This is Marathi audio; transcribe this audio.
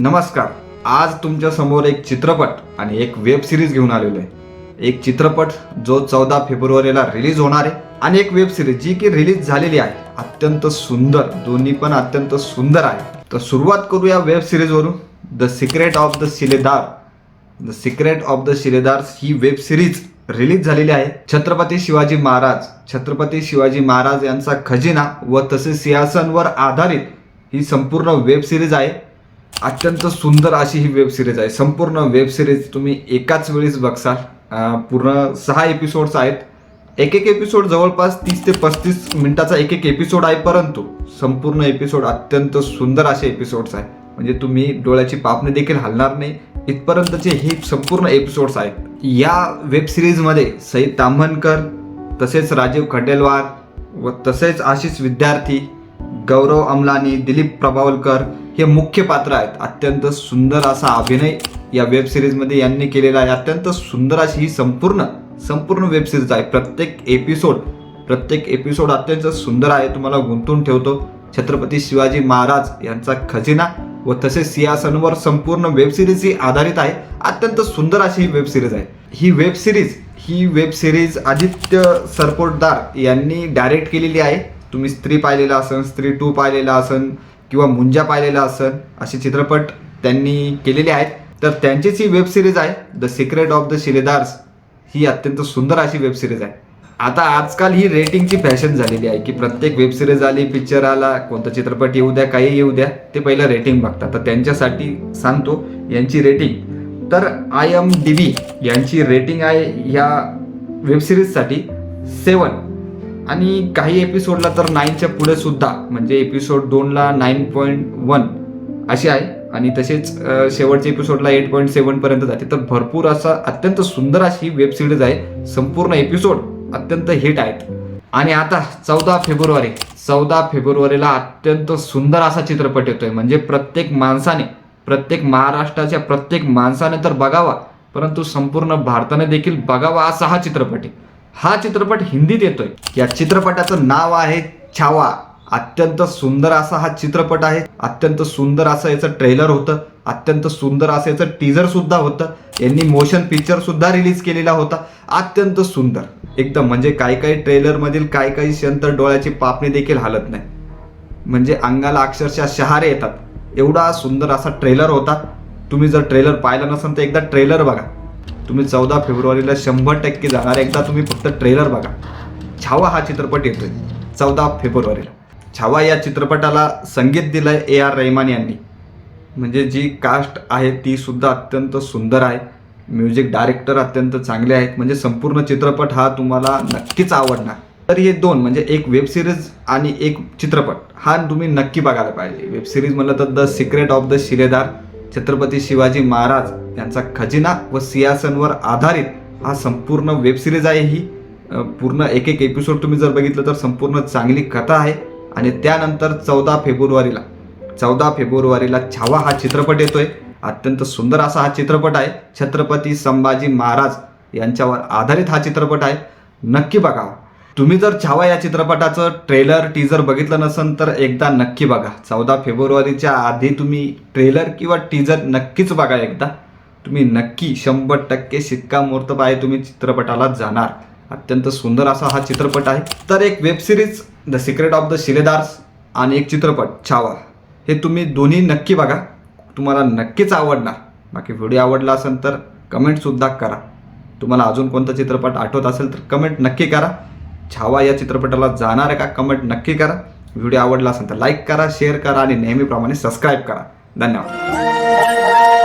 नमस्कार. आज तुमच्यासमोर एक चित्रपट आणि एक वेब सिरीज घेऊन आलेलो आहे. एक चित्रपट जो चौदा फेब्रुवारीला रिलीज होणार आहे आणि एक वेब सिरीज जी की रिलीज झालेली आहे. अत्यंत सुंदर. दोन्ही पण अत्यंत सुंदर आहे. तर सुरुवात करूया web सिरीजवरून the secret of the Shiledar the secret of the Shiledar he web series release झालेली आहे. छत्रपती शिवाजी महाराज. छत्रपती शिवाजी महाराज यांचा खजिना व तसेच सिंहासनवर आधारित ही संपूर्ण वेब सिरीज आहे. अत्यंत सुंदर अशी ही वेब सिरीज आहे. संपूर्ण वेब सिरीज तुम्ही एकाच वेळेस बघसाल. पूर्ण सहा एपिसोड्स आहेत. एक एक एपिसोड जवळपास तीस ते पस्तीस मिनिटाचा एक एक एपिसोड आहे परंतु संपूर्ण एपिसोड अत्यंत सुंदर असे एपिसोड्स आहे म्हणजे तुम्ही डोळ्याची पापणी देखील हलणार नाही. इथपर्यंतचे हे संपूर्ण एपिसोड्स आहेत. या वेब सिरीजमध्ये सई ताम्हनकर तसेच राजीव खंडेलवार व तसेच आशिष विद्यार्थी गौरव अमलानी दिलीप प्रभावलकर हे मुख्य पात्र आहेत. अत्यंत सुंदर असा अभिनय या वेब सिरीजमध्ये यांनी केलेला आहे. अत्यंत सुंदर अशी ही संपूर्ण संपूर्ण वेब सिरीज आहे. प्रत्येक एपिसोड प्रत्येक एपिसोड अत्यंत सुंदर आहे. तुम्हाला गुंतून ठेवतो. छत्रपती शिवाजी महाराज यांचा खजिना व तसेच सिंहासनवर संपूर्ण वेब सिरीज ही आधारित आहे. अत्यंत सुंदर अशी ही वेब सिरीज आहे. ही वेब सिरीज ही वेब सिरीज आदित्य सरपोटदार यांनी डायरेक्ट केलेली आहे. तुम्ही स्त्री पाहिलेला असन स्त्री टू पाहिलेला असन किंवा मुंजा पाहिलेला असन असे चित्रपट त्यांनी केलेले आहेत. तर त्यांचीच ही वेब सिरीज आहे the secret of the Shiledars ही अत्यंत सुंदर अशी वेब सिरीज आहे. आता आजकाल ही रेटिंगची फॅशन झालेली आहे की प्रत्येक वेब सिरीज आली पिक्चर आला कोणता चित्रपट येऊ द्या काही येऊ द्या ते पहिलं रेटिंग बघतात तर त्यांच्यासाठी सांगतो यांची रेटिंग तर आय एम डी बी यांची रेटिंग आहे ह्या वेबसिरीजसाठी सेवन आणि काही एपिसोडला तर नाईनच्या पुढे सुद्धा म्हणजे एपिसोड दोनला नाईन पॉईंट वन अशी आहे. आणि तसेच शेवटच्या एपिसोडला एट पॉईंट सेवन पर्यंत जाते. तर भरपूर असा अत्यंत सुंदर अशी वेब सिरीज आहे. संपूर्ण एपिसोड अत्यंत हिट आहेत. आणि आता चौदा फेब्रुवारी चौदा फेब्रुवारीला अत्यंत सुंदर असा चित्रपट येतोय. म्हणजे प्रत्येक माणसाने प्रत्येक महाराष्ट्राच्या प्रत्येक माणसाने तर बघावा परंतु संपूर्ण भारताने देखील बघावा असा हा चित्रपट आहे. हा चित्रपट हिंदीत येतोय. या चित्रपटाचं नाव आहे छावा. अत्यंत सुंदर असा हा चित्रपट आहे. अत्यंत सुंदर असं याचं ट्रेलर होतं. अत्यंत सुंदर असं याचं टीजर सुद्धा होतं. यांनी मोशन पिक्चर सुद्धा रिलीज केलेला होता. अत्यंत सुंदर. एकदम म्हणजे काही काही ट्रेलरमधील काही काही क्षण तर डोळ्याची पापणी देखील हालत नाही. म्हणजे अंगाला अक्षरशः शहारे येतात. एवढा सुंदर असा ट्रेलर होता. तुम्ही जर ट्रेलर पाहिला नसेल तर एकदा ट्रेलर बघा. तुम्ही चौदा फेब्रुवारीला शंभर टक्के जाणार. एकदा तुम्ही फक्त ट्रेलर बघा. छावा हा चित्रपट येतोय. चौदा फेब्रुवारीला. छावा या चित्रपटाला संगीत दिलंय ए आर रहमान यांनी. म्हणजे जी कास्ट आहे ती सुद्धा अत्यंत सुंदर आहे. म्युझिक डायरेक्टर अत्यंत चांगले आहेत. म्हणजे संपूर्ण चित्रपट हा तुम्हाला नक्कीच आवडणार. तर हे दोन म्हणजे एक वेब सिरीज आणि एक चित्रपट. हा तुम्ही नक्की बघायला पाहिजे. वेब सिरीज म्हणलं तर the secret of the Shiledar Chhatrapati Shivaji Maharaj यांचा खजिना व सिंहासनवर आधारित हा संपूर्ण वेबसिरीज आहे ही. पूर्ण एक एक एपिसोड तुम्ही जर बघितलं तर संपूर्ण चांगली कथा आहे. आणि त्यानंतर चौदा फेब्रुवारीला चौदा फेब्रुवारीला छावा हा चित्रपट येतोय. अत्यंत सुंदर असा हा चित्रपट आहे. छत्रपती संभाजी महाराज यांच्यावर आधारित हा चित्रपट आहे. नक्की बघावा हो. तुम्ही जर छावा या चित्रपटाचं ट्रेलर टीजर बघितलं नसेल तर एकदा नक्की बघा. चौदा फेब्रुवारीच्या आधी तुम्ही ट्रेलर किंवा टीजर नक्कीच बघा एकदा. तुम्ही नक्की शंभर टक्के शिक्कामोर्तब आहे तुम्ही चित्रपटाला जाणार. अत्यंत सुंदर असा हा चित्रपट आहे. तर एक web series the secret of the Shiledars आणि एक चित्रपट छावा. हे तुम्ही दोन्ही नक्की बघा. तुम्हाला नक्कीच आवडणार. बाकी व्हिडिओ आवडला असेल तर कमेंटसुद्धा करा. तुम्हाला अजून कोणता चित्रपट आठवत असेल तर कमेंट नक्की करा. छावा या चित्रपटाला जाणार आहे का कमेंट नक्की करा. व्हिडिओ आवडला असेल तर लाईक करा शेअर करा आणि नेहमीप्रमाणे सबस्क्राईब करा. धन्यवाद.